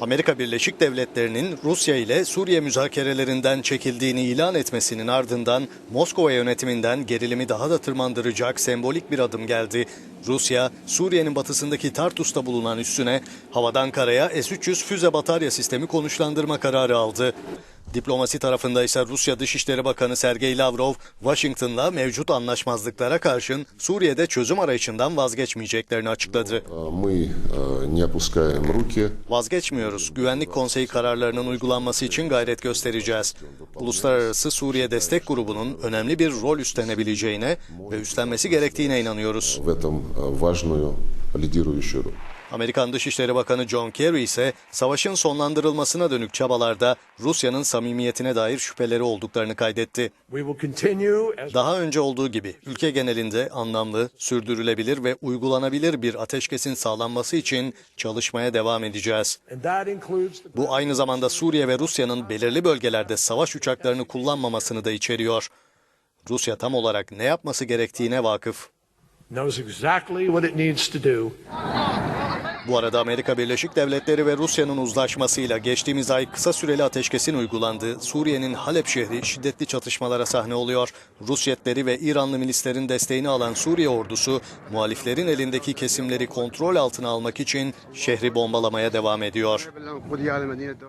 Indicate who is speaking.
Speaker 1: Amerika Birleşik Devletleri'nin Rusya ile Suriye müzakerelerinden çekildiğini ilan etmesinin ardından Moskova yönetiminden gerilimi daha da tırmandıracak sembolik bir adım geldi. Rusya, Suriye'nin batısındaki Tartus'ta bulunan üssüne havadan karaya S-300 füze batarya sistemi konuşlandırma kararı aldı. Diplomasi tarafında ise Rusya Dışişleri Bakanı Sergey Lavrov, Washington'la mevcut anlaşmazlıklara karşın Suriye'de çözüm arayışından vazgeçmeyeceklerini açıkladı. Vazgeçmiyoruz. Güvenlik Konseyi kararlarının uygulanması için gayret göstereceğiz. Uluslararası Suriye Destek Grubu'nun önemli bir rol üstlenebileceğine ve üstlenmesi gerektiğine inanıyoruz
Speaker 2: в этом э, важную лидирующую роль.
Speaker 1: Amerikan Dışişleri Bakanı John Kerry ise savaşın sonlandırılmasına dönük çabalarda Rusya'nın samimiyetine dair şüpheleri olduklarını kaydetti.
Speaker 3: We will continue as
Speaker 1: Daha önce olduğu gibi ülke genelinde anlamlı, sürdürülebilir ve uygulanabilir bir ateşkesin sağlanması için çalışmaya devam edeceğiz.
Speaker 3: and that includes the
Speaker 1: Bu aynı zamanda Suriye ve Rusya'nın belirli bölgelerde savaş uçaklarını kullanmamasını da içeriyor. Rusya tam olarak ne yapması gerektiğine vakıf.
Speaker 3: knows exactly what it needs to do.
Speaker 1: Bu arada Amerika Birleşik Devletleri ve Rusya'nın uzlaşmasıyla geçtiğimiz ay kısa süreli ateşkesin uygulandığı Suriye'nin Halep şehri şiddetli çatışmalara sahne oluyor. Rus jetleri ve İranlı milislerin desteğini alan Suriye ordusu muhaliflerin elindeki kesimleri kontrol altına almak için şehri bombalamaya devam ediyor.